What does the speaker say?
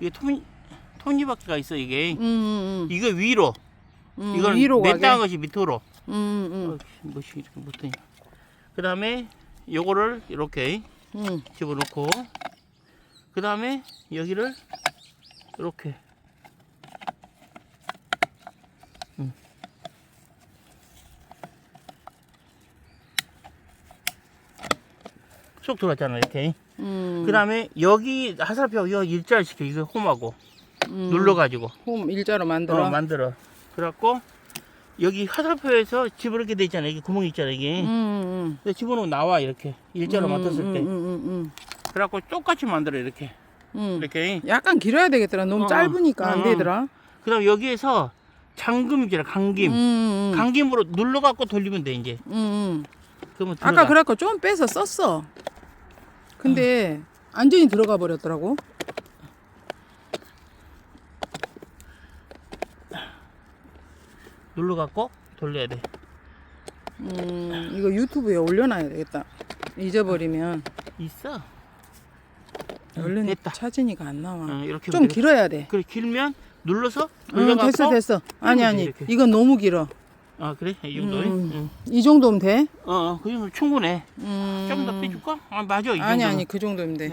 이게 톱니 톱니바퀴가 있어 이게. 음, 음, 이거 위로. 음. 이건 위로. 냈다는 것이 밑으로. 음, 음, 어, 뭐시 이렇게 못하냐. 그 다음에 요거를 이렇게 음. 집어넣고 그 다음에 여기를 이렇게 음. 쏙 들어왔잖아 이렇게 음. 그 다음에 여기 화살표 이거 일자를 시켜 이거 홈하고 음. 눌러가지고 홈 일자로 만들어. 어, 만들어 그래갖고 여기 화살표에서 집어넣게 돼 있잖아 여기 구멍이 있잖아 이게 음, 음. 그래서 집어넣으면 나와 이렇게 일자로 음, 만들었을 때 음, 음, 음, 그래갖고 똑같이 만들어 이렇게 음. 이렇게 약간 길어야 되겠더라. 너무 어, 짧으니까 안 어. 되더라. 그 다음 여기에서 잠금이잖아 강김 음, 음, 음. 강김으로 눌러갖고 돌리면 돼 이제 음, 음. 그러면 들어가. 아까 그래갖고 좀 빼서 썼어. 근데 완전히 들어가 버렸더라고. 눌러 갖고 돌려야 돼 음, 이거 유튜브에 올려놔야 되겠다. 잊어버리면 있어 얼른 됐다. 찾으니까 안 나와. 어, 이렇게 좀 되겠다. 길어야 돼. 그래 길면 눌러서 응, 돌려갖고 됐어, 됐어. 아니, 아니. 이렇게. 이건 너무 길어. 아 그래 이 정도 음. 응. 이 정도면 돼? 어, 어, 그 정도 충분해 음. 좀더 빼줄까? 아 맞아 이 아니, 정도면. 아니. 그 정도면 돼.